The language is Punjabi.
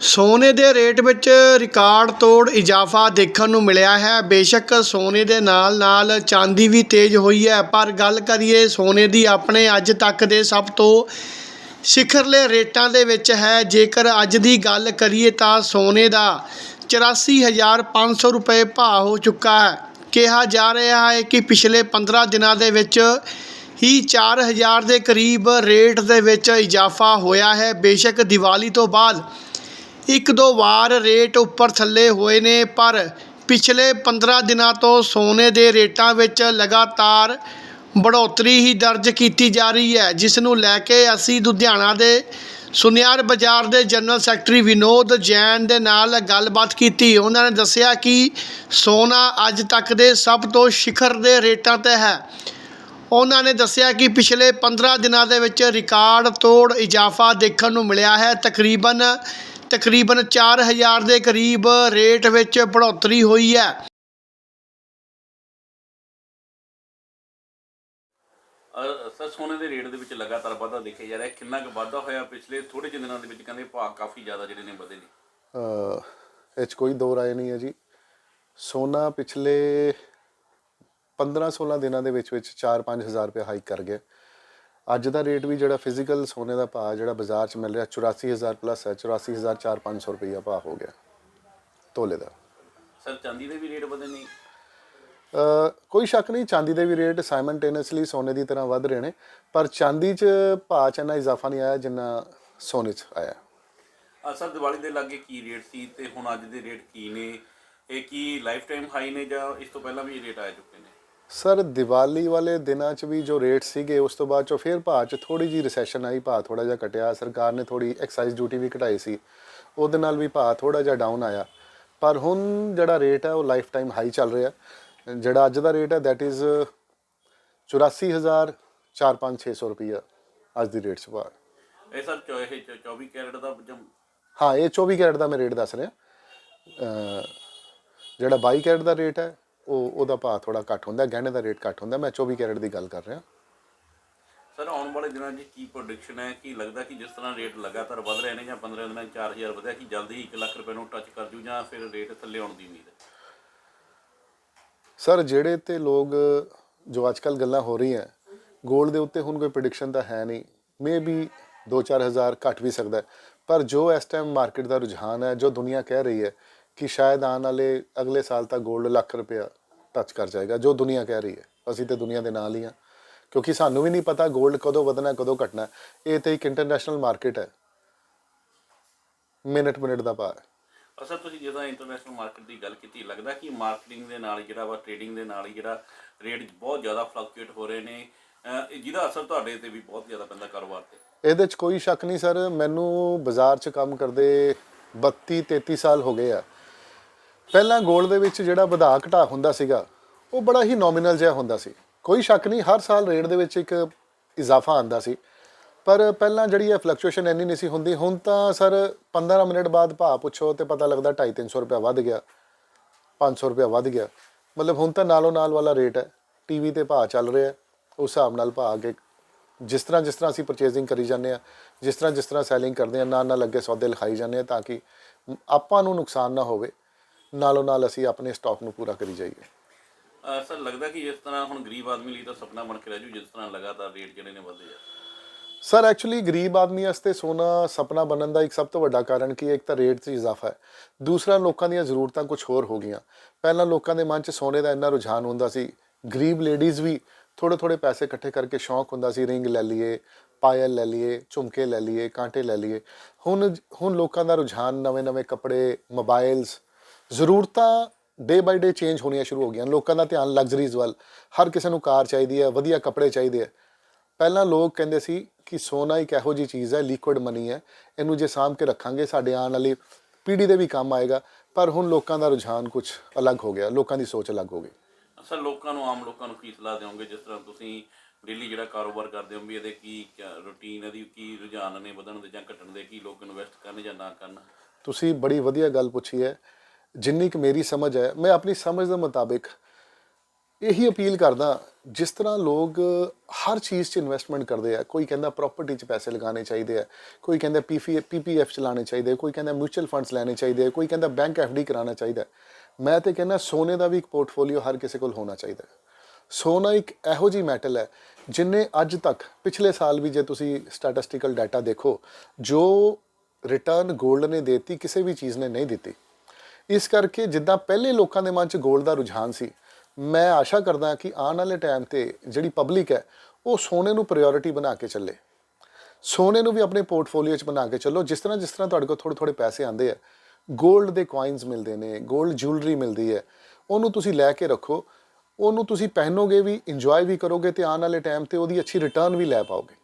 ਸੋਨੇ ਦੇ ਰੇਟ ਵਿੱਚ ਰਿਕਾਰਡ ਤੋੜ ਇਜ਼ਾਫਾ ਦੇਖਣ ਨੂੰ ਮਿਲਿਆ ਹੈ। ਬੇਸ਼ੱਕ ਸੋਨੇ ਦੇ ਨਾਲ ਨਾਲ ਚਾਂਦੀ ਵੀ ਤੇਜ਼ ਹੋਈ ਹੈ। ਪਰ ਗੱਲ ਕਰੀਏ ਸੋਨੇ ਦੀ ਆਪਣੇ ਅੱਜ ਤੱਕ ਦੇ ਸਭ ਤੋਂ ਸਿਖਰਲੇ ਰੇਟਾਂ ਦੇ ਵਿੱਚ ਹੈ। ਜੇਕਰ ਅੱਜ ਦੀ ਗੱਲ ਕਰੀਏ ਤਾਂ ਸੋਨੇ ਦਾ 84500 ਰੁਪਏ ਭਾਅ ਹੋ ਚੁੱਕਾ ਹੈ। ਕਿਹਾ ਜਾ ਰਿਹਾ ਹੈ ਕਿ ਪਿਛਲੇ 15 ਦਿਨਾਂ ਦੇ ਵਿੱਚ ਹੀ 4000 ਦੇ ਕਰੀਬ ਰੇਟ ਦੇ ਵਿੱਚ ਇਜ਼ਾਫਾ ਹੋਇਆ ਹੈ। ਬੇਸ਼ੱਕ ਦੀਵਾਲੀ ਤੋਂ ਬਾਅਦ ਇੱਕ ਦੋ ਵਾਰ ਰੇਟ ਉੱਪਰ ਥੱਲੇ ਹੋਏ ਨੇ, ਪਰ ਪਿਛਲੇ 15 ਦਿਨਾਂ ਤੋਂ ਸੋਨੇ ਦੇ ਰੇਟਾਂ ਵਿੱਚ ਲਗਾਤਾਰ ਬੜੋਤਰੀ ਹੀ ਦਰਜ ਕੀਤੀ ਜਾ ਰਹੀ ਹੈ, ਜਿਸ ਨੂੰ ਲੈ ਕੇ ਅਸੀਂ ਲੁਧਿਆਣਾ ਦੇ ਸੁਨਿਆਰ ਬਾਜ਼ਾਰ ਦੇ ਜਨਰਲ ਸੈਕਟਰੀ ਵਿਨੋਦ ਜੈਨ ਦੇ ਨਾਲ ਗੱਲਬਾਤ ਕੀਤੀ। ਉਹਨਾਂ ਨੇ ਦੱਸਿਆ ਕਿ ਸੋਨਾ ਅੱਜ ਤੱਕ ਦੇ ਸਭ ਤੋਂ ਸਿਖਰ ਦੇ ਰੇਟਾਂ ਤੇ ਹੈ। ਉਹਨਾਂ ਨੇ ਦੱਸਿਆ ਕਿ ਪਿਛਲੇ 15 ਦਿਨਾਂ ਦੇ ਵਿੱਚ ਰਿਕਾਰਡ ਤੋੜ ਇਜ਼ਾਫਾ ਦੇਖਣ ਨੂੰ ਮਿਲਿਆ ਹੈ। ਤਕਰੀਬਨ ਤਕਰੀਬਨ 4000 ਦੇ ਕਰੀਬ ਰੇਟ ਵਿੱਚ ਬੜੋਤਰੀ ਹੋਈ ਹੈ। ਸਰ ਸੋਨੇ ਦੇ ਰੇਟ ਦੇ ਵਿੱਚ ਲਗਾਤਾਰ ਵਾਧਾ ਦੇਖਿਆ ਜਾ ਰਿਹਾ ਹੈ। ਕਿੰਨਾ ਕੁ ਵਾਧਾ ਹੋਇਆ ਪਿਛਲੇ ਥੋੜੇ ਜਿਹੇ ਦਿਨਾਂ ਦੇ ਵਿੱਚ? ਕਹਿੰਦੇ ਭਾਅ ਕਾਫੀ ਜ਼ਿਆਦਾ ਜਿਹੜੇ ਨੇ ਵਧੇ ਨੇ। ਅਹ ਇਹ 'ਚ ਕੋਈ ਦੋ ਰਾਏ ਨਹੀਂ ਹੈ ਜੀ। ਸੋਨਾ ਪਿਛਲੇ 15-16 ਦਿਨਾਂ ਦੇ ਵਿੱਚ ਵਿੱਚ 4-5 ਹਜ਼ਾਰ ਰੁਪਏ ਹਾਈਕ ਕਰ ਗਿਆ। ਅੱਜ ਦਾ ਰੇਟ ਵੀ ਜਿਹੜਾ ਫਿਜ਼ੀਕਲ ਸੋਨੇ ਦਾ ਭਾਅ ਜਿਹੜਾ ਬਾਜ਼ਾਰ 'ਚ ਮਿਲ ਰਿਹਾ 84000 ਪਲੱਸ ਹੈ 84400 ਰੁਪਈਆ ਭਾਅ ਹੋ ਗਿਆ ਤੋਲੇ ਦਾ। ਸਰ ਚਾਂਦੀ ਦੇ ਵੀ ਰੇਟ ਵਧੇ ਨੇ? ਅਹ ਕੋਈ ਸ਼ੱਕ ਨਹੀਂ ਚਾਂਦੀ ਦੇ ਵੀ ਰੇਟ ਸਾਈਮਨਟੇਨੀਅਸਲੀ ਸੋਨੇ ਦੀ ਤਰ੍ਹਾਂ ਵੱਧ ਰਹੇ ਨੇ ਪਰ ਚਾਂਦੀ 'ਚ ਭਾਅ 'ਚ ਇੰਨਾ ਇਜ਼ਾਫਾ ਨਹੀਂ ਆਇਆ ਜਿੰਨਾ ਸੋਨੇ 'ਚ ਆਇਆ। ਅਹ ਸਰ ਦੀਵਾਲੀ ਦੇ ਲਾਗੇ ਕੀ ਰੇਟ ਸੀ ਤੇ ਹੁਣ ਅੱਜ ਦੇ ਰੇਟ ਕੀ ਨੇ? ਇਹ ਕੀ ਲਾਈਫ ਟਾਈਮ ਹਾਈ ਨੇ ਜਾਂ ਇਸ ਤੋਂ ਪਹਿਲਾਂ ਵੀ ਇਹ ਰੇਟ ਆ ਚੁੱਕੇ ਨੇ? ਸਰ ਦੀਵਾਲੀ ਵਾਲੇ ਦਿਨਾਂ 'ਚ ਵੀ ਜੋ ਰੇਟ ਸੀਗੇ ਉਸ ਤੋਂ ਬਾਅਦ ਚੋਂ ਫਿਰ ਭਾਅ 'ਚ ਥੋੜੀ ਜੀ ਰਿਸੈਸ਼ਨ ਆਈ ਭਾਅ ਥੋੜਾ ਜਿਹਾ ਘਟਿਆ। ਸਰਕਾਰ ਨੇ ਥੋੜੀ ਐਕਸਾਈਜ਼ ਡਿਊਟੀ ਵੀ ਘਟਾਈ ਸੀ। ਉਹਦੇ ਨਾਲ ਵੀ ਭਾਅ ਥੋੜਾ ਜਿਹਾ ਡਾਊਨ ਆਇਆ। ਪਰ ਹੁਣ ਜਿਹੜਾ ਰੇਟ ਹੈ ਉਹ ਲਾਈਫ ਟਾਈਮ ਹਾਈ ਚੱਲ ਰਿਹਾ। ਜਿਹੜਾ ਅੱਜ ਦਾ ਰੇਟ ਹੈ that is 84400 ਰੁਪਈਆ ਅੱਜ ਦੀ ਰੇਟ 'ਚ ਭਾਅ। ਇਹ ਸਰ ਚੋ- ਇਹ 24 ਕੈਰਟ ਦਾ ਹਾਂ ਇਹ 24 ਕੈਰਟ ਦਾ ਮੈਂ ਰੇਟ ਦੱਸ ਰਿਹਾ। ਜਿਹੜਾ 22 ਕੈਰਟ ਦਾ ਰੇਟ ਹੈ ਉਹ ਉਹਦਾ ਭਾਅ ਥੋੜਾ ਘੱਟ ਹੁੰਦਾ ਗਹਿਣੇ ਦਾ ਰੇਟ ਘੱਟ ਹੁੰਦਾ। ਮੈਂ 24 ਕੈਰਟ ਦੀ ਗੱਲ ਕਰ ਰਿਹਾ। ਸਰ ਆਉਣ ਵਾਲੇ ਦਿਨਾਂ 'ਚ ਕੀ ਪ੍ਰੋਡਿਕਸ਼ਨ ਹੈ? ਕੀ ਲੱਗਦਾ ਕਿ ਜਿਸ ਤਰ੍ਹਾਂ ਰੇਟ ਲਗਾਤਾਰ ਵਧ ਰਹੇ ਨੇ ਜਾਂ 15 ਦਿਨਾਂ 'ਚ 4000 ਵਧਿਆ ਕਿ ਜਲਦੀ ਹੀ 1 ਲੱਖ ਰੁਪਏ ਨੂੰ ਟੱਚ ਕਰ ਜੂ ਜਾਂ ਫਿਰ ਰੇਟ ਥੱਲੇ ਆਉਣ ਦੀ ਉਮੀਦ ਹੈ? ਸਰ ਜਿਹੜੇ ਤੇ ਲੋਕ ਜੋ ਅੱਜਕੱਲ ਗੱਲਾਂ ਹੋ ਰਹੀਆਂ 골ਡ ਦੇ ਉੱਤੇ ਹੁਣ ਕੋਈ ਪ੍ਰੈਡਿਕਸ਼ਨ ਤਾਂ ਹੈ ਨਹੀਂ। ਮੇ ਬੀ 2-4000 ਘਟ ਵੀ ਸਕਦਾ। ਪਰ ਜੋ ਇਸ ਟਾਈਮ ਮਾਰਕੀਟ ਦਾ ਰੁਝਾਨ ਹੈ ਜੋ ਦੁਨੀਆ ਕਹਿ ਰਹੀ ਹੈ ਕਿ ਸ਼ਾਇਦ ਆਉਣ ਵਾਲੇ ਅਗਲੇ ਸਾਲ ਤੱਕ 골ਡ ਲੱਖ ਰੁਪਇਆ ਟੱਚ ਕਰ ਜਾਏਗਾ ਜੋ ਦੁਨੀਆ ਕਹਿ ਰਹੀ ਹੈ। ਅਸੀਂ ਤੇ ਦੁਨੀਆ ਦੇ ਨਾਲ ਹੀ ਹਾਂ। ਕਿਉਂਕਿ ਸਾਨੂੰ ਵੀ ਨਹੀਂ ਪਤਾ 골ਡ ਕਦੋਂ ਵਧਣਾ ਕਦੋਂ ਘਟਣਾ। ਇਹ ਤੇ ਇੱਕ ਇੰਟਰਨੈਸ਼ਨਲ ਮਾਰਕੀਟ ਹੈ। ਮਿੰਟ ਮਿੰਟ ਦਾ ਭਾਅ ਹੈ। ਅਸਲ ਤੁਸੀਂ ਜਦੋਂ ਇੰਟਰਨੈਸ਼ਨਲ ਮਾਰਕੀਟ ਦੀ ਗੱਲ ਕੀਤੀ ਲੱਗਦਾ ਕਿ ਮਾਰਕੀਟਿੰਗ ਦੇ ਨਾਲ ਜਿਹੜਾ ਵਾ ਟ੍ਰੇਡਿੰਗ ਦੇ ਨਾਲ ਜਿਹੜਾ ਰੇਟ ਬਹੁਤ ਜ਼ਿਆਦਾ ਫਲਕਚੁਏਟ ਹੋ ਰਹੇ ਨੇ। ਜਿਹਦਾ ਅਸਰ ਤੁਹਾਡੇ ਤੇ ਵੀ ਬਹੁਤ ਜ਼ਿਆਦਾ ਪੈਂਦਾ ਕਾਰੋਬਾਰ ਤੇ। ਇਹਦੇ 'ਚ ਕੋਈ ਸ਼ੱਕ ਨਹੀਂ ਸਰ ਮੈਨੂੰ ਬਾਜ਼ਾਰ 'ਚ ਕੰਮ ਕਰਦੇ 32 33 ਸਾਲ ਹੋ ਗਏ ਆ। ਪਹਿਲਾਂ 골ਡ ਦੇ ਵਿੱਚ ਜਿਹੜਾ ਵਧਾ ਘਟਾ ਹੁੰਦਾ ਸੀਗਾ, ਉਹ ਬੜਾ ਹੀ ਨੋਮੀਨਲ ਜਿਹਾ ਹੁੰਦਾ ਸੀ। ਕੋਈ ਸ਼ੱਕ ਨਹੀਂ, ਹਰ ਸਾਲ ਰੇਟ ਦੇ ਵਿੱਚ ਇੱਕ ਇਜ਼ਾਫਾ ਆਂਦਾ ਸੀ। ਪਰ ਪਹਿਲਾਂ ਜਿਹੜੀ ਇਹ ਫਲਕਚੁਏਸ਼ਨ ਇੰਨੀ ਨਹੀਂ ਸੀ ਹੁੰਦੀ, ਹੁਣ ਤਾਂ ਸਰ 15 ਮਿੰਟ ਬਾਅਦ ਭਾਅ ਪੁੱਛੋ ਤੇ ਪਤਾ ਲੱਗਦਾ 250 300 ਰੁਪਏ ਵੱਧ ਗਿਆ 500 ਰੁਪਏ ਵੱਧ ਗਿਆ। ਮਤਲਬ ਹੁਣ ਤਾਂ ਨਾਲੋਂ ਨਾਲ ਵਾਲਾ ਰੇਟ ਹੈ। ਟੀਵੀ ਤੇ ਭਾਅ ਚੱਲ ਰਿਹਾ ਉਸ ਹਿਸਾਬ ਨਾਲ ਭਾਅ ਅੱਗੇ ਜਿਸ ਤਰ੍ਹਾਂ ਜਿਸ ਤਰ੍ਹਾਂ ਅਸੀਂ ਪਰਚੇਜ਼ਿੰਗ ਕਰੀ ਜਾਂਦੇ ਆ ਜਿਸ ਤਰ੍ਹਾਂ ਜਿਸ ਤਰ੍ਹਾਂ ਸੈਲਿੰਗ ਕਰਦੇ ਆ ਨਾਲ ਨਾਲ ਅੱਗੇ ਸੌਦੇ ਲਿਖਾਈ ਜਾਂਦੇ ਆ ਤਾਂ ਕਿ ਆਪਾਂ ਨੂੰ ਨੁਕਸਾਨ ਨਾ ਹੋਵੇ। ਨਾਲੋਂ ਨਾਲ ਅਸੀਂ ਆਪਣੇ ਸਟਾਕ ਨੂੰ ਪੂਰਾ ਕਰੀ ਜਾਈਏ। ਸਰ ਲੱਗਦਾ ਕਿ ਜਿਸ ਤਰ੍ਹਾਂ ਹੁਣ ਗਰੀਬ ਆਦਮੀ ਲਈ ਤਾਂ ਸੁਪਨਾ ਬਣ ਕੇ ਰਹਿ ਜੂ ਜਿਸ ਤਰ੍ਹਾਂ ਲਗਾਤਾਰ ਰੇਟ ਜਿਹੜੇ ਨੇ ਵਧੇ ਆ ਸਰ ਐਕਚੁਅਲੀ ਗਰੀਬ ਆਦਮੀ ਵਾਸਤੇ ਸੋਨਾ ਸੁਪਨਾ ਬਣਨ ਦਾ ਇੱਕ ਸਭ ਤੋਂ ਵੱਡਾ ਕਾਰਨ ਕੀ ਹੈ? ਇੱਕ ਤਾਂ ਰੇਟ 'ਚ ਇਜ਼ਾਫਾ ਹੈ। ਦੂਸਰਾ ਲੋਕਾਂ ਦੀਆਂ ਜ਼ਰੂਰਤਾਂ ਕੁਝ ਹੋਰ ਹੋ ਗਈਆਂ। ਪਹਿਲਾਂ ਲੋਕਾਂ ਦੇ ਮਨ 'ਚ ਸੋਨੇ ਦਾ ਇੰਨਾ ਰੁਝਾਨ ਹੁੰਦਾ ਸੀ। ਗਰੀਬ ਲੇਡੀਜ਼ ਵੀ ਥੋੜੇ ਥੋੜੇ ਪੈਸੇ ਇਕੱਠੇ ਕਰਕੇ ਸ਼ੌਂਕ ਹੁੰਦਾ ਸੀ। ਰਿੰਗ ਲੈ ਲਈਏ ਪਾਇਲ ਲੈ ਲਈਏ ਝੁਮਕੇ ਲੈ ਲਈਏ ਕਾਂਟੇ ਲੈ ਲਈਏ। ਹੁਣ ਹੁਣ ਲੋਕਾਂ ਦਾ ਰੁਝਾਨ ਨਵੇਂ-ਨਵੇਂ ਕੱਪੜੇ ਮੋਬਾਈਲਸ ਜ਼ਰੂਰਤਾਂ ਡੇ ਬਾਈ ਡੇ ਚੇਂਜ ਹੋਣੀਆਂ ਸ਼ੁਰੂ ਹੋ ਗਈਆਂ। ਲੋਕਾਂ ਦਾ ਧਿਆਨ ਲਗਜ਼ਰੀਜ਼ ਵੱਲ। ਹਰ ਕਿਸੇ ਨੂੰ ਕਾਰ ਚਾਹੀਦੀ ਹੈ ਵਧੀਆ ਕੱਪੜੇ ਚਾਹੀਦੇ ਆ ਪਹਿਲਾਂ ਲੋਕ ਕਹਿੰਦੇ ਸੀ ਕਿ ਸੋਨਾ ਇੱਕ ਇਹੋ ਜੀ ਚੀਜ਼ ਹੈ ਲਿਕੁਇਡ ਮਨੀ ਹੈ। ਇਹਨੂੰ ਜੇ ਸਾਂਭ ਕੇ ਰੱਖਾਂਗੇ ਸਾਡੇ ਆਉਣ ਵਾਲੀ ਪੀੜ੍ਹੀ ਦੇ ਵੀ ਕੰਮ ਆਏਗਾ। ਪਰ ਹੁਣ ਲੋਕਾਂ ਦਾ ਰੁਝਾਨ ਕੁਝ ਅਲੱਗ ਹੋ ਗਿਆ। ਲੋਕਾਂ ਦੀ ਸੋਚ ਅਲੱਗ ਹੋ ਗਈ। ਅਸਲ ਲੋਕਾਂ ਨੂੰ ਆਮ ਲੋਕਾਂ ਨੂੰ ਕੀ ਸਲਾਹ ਦਿਓਗੇ? ਜਿਸ ਤਰ੍ਹਾਂ ਤੁਸੀਂ ਡੇਲੀ ਜਿਹੜਾ ਕਾਰੋਬਾਰ ਕਰਦੇ ਹੋ ਵੀ ਇਹਦੇ ਕੀ ਰੁਟੀਨ ਇਹਦੀ ਕੀ ਰੁਝਾਨ ਨੇ ਵਧਣ ਦੇ ਜਾਂ ਘਟਣ ਦੇ ਕੀ ਲੋਕ ਇਨਵੈਸਟ ਕਰਨ ਜਾਂ ਨਾ ਕਰਨ? ਤੁਸੀਂ ਬੜੀ ਵਧੀਆ ਗੱਲ ਪੁੱਛੀ ਹੈ। ਜਿੰਨੀ ਕਿ ਮੇਰੀ ਸਮਝ ਹੈ ਮੈਂ ਆਪਣੀ ਸਮਝ ਦੇ ਮੁਤਾਬਿਕ ਇਹੀ ਅਪੀਲ ਕਰਦਾ ਜਿਸ ਤਰ੍ਹਾਂ ਲੋਕ ਹਰ ਚੀਜ਼ 'ਚ ਇਨਵੈਸਟਮੈਂਟ ਕਰਦੇ ਆ ਕੋਈ ਕਹਿੰਦਾ ਪ੍ਰਾਪਰਟੀ 'ਚ ਪੈਸੇ ਲਗਾਉਣੇ ਚਾਹੀਦੇ ਆ ਕੋਈ ਕਹਿੰਦਾ ਪੀਪੀ ਪੀਪੀਐਫ ਚਲਾਣੇ ਚਾਹੀਦੇ ਕੋਈ ਕਹਿੰਦਾ ਮਿਊਚੁਅਲ ਫੰਡਸ ਲੈਣੇ ਚਾਹੀਦੇ ਆ, ਕੋਈ ਕਹਿੰਦਾ ਬੈਂਕ ਐਫਡੀ ਕਰਾਉਣਾ ਚਾਹੀਦਾ ਮੈਂ ਤੇ ਕਹਿੰਦਾ ਸੋਨੇ ਦਾ ਵੀ ਇੱਕ ਪੋਰਟਫੋਲੀਓ ਹਰ ਕਿਸੇ ਕੋਲ ਹੋਣਾ ਚਾਹੀਦਾ ਸੋਨਾ ਇੱਕ ਇਹੋ ਜੀ ਮੈਟਲ ਹੈ ਜਿਨੇ ਅੱਜ ਤੱਕ ਪਿਛਲੇ ਸਾਲ ਵੀ ਜੇ ਤੁਸੀਂ ਸਟੈਟਿਸਟੀਕਲ ਡਾਟਾ ਦੇਖੋ ਜੋ ਰਿਟਰਨ 골ਡ ਨੇ ਦਿੱਤੀ ਕਿਸੇ ਵੀ ਚੀਜ਼ ਨੇ ਨਹੀਂ ਦਿੱਤੀ। ਇਸ ਕਰਕੇ ਜਿੱਦਾਂ ਪਹਿਲੇ ਲੋਕਾਂ ਦੇ ਮਨ 'ਚ 골ਡ ਦਾ ਰੁਝਾਨ ਸੀ, ਮੈਂ ਆਸ਼ਾ ਕਰਦਾ ਕਿ ਆਉਣ ਵਾਲੇ ਟਾਈਮ ਤੇ ਜਿਹੜੀ ਪਬਲਿਕ ਹੈ, ਉਹ ਸੋਨੇ ਨੂੰ ਪ੍ਰਾਇੋਰਟੀ ਬਣਾ ਕੇ ਚੱਲੇ। ਸੋਨੇ ਨੂੰ ਵੀ ਆਪਣੇ ਪੋਰਟਫੋਲੀਓ 'ਚ ਬਣਾ ਕੇ ਚੱਲੋ, ਜਿਸ ਤਰ੍ਹਾਂ ਜਿਸ ਤਰ੍ਹਾਂ ਤੁਹਾਡੇ ਕੋਲ ਥੋੜੇ ਥੋੜੇ ਪੈਸੇ ਆਉਂਦੇ ਆ ਗੋਲਡ ਦੇ ਕੋਇਨਸ ਮਿਲਦੇ ਨੇ ਗੋਲਡ ਜੁਐਲਰੀ ਮਿਲਦੀ ਹੈ, ਉਹਨੂੰ ਤੁਸੀਂ ਲੈ ਕੇ ਰੱਖੋ, ਉਹਨੂੰ ਤੁਸੀਂ ਪਹਿਨੋਗੇ ਵੀ ਇੰਜੋਏ ਵੀ ਕਰੋਗੇ ਤੇ ਆਉਣ ਵਾਲੇ ਟਾਈਮ ਤੇ ਉਹਦੀ ਅੱਛੀ ਰਿਟਰਨ ਵੀ ਲੈ ਪਾਓਗੇ।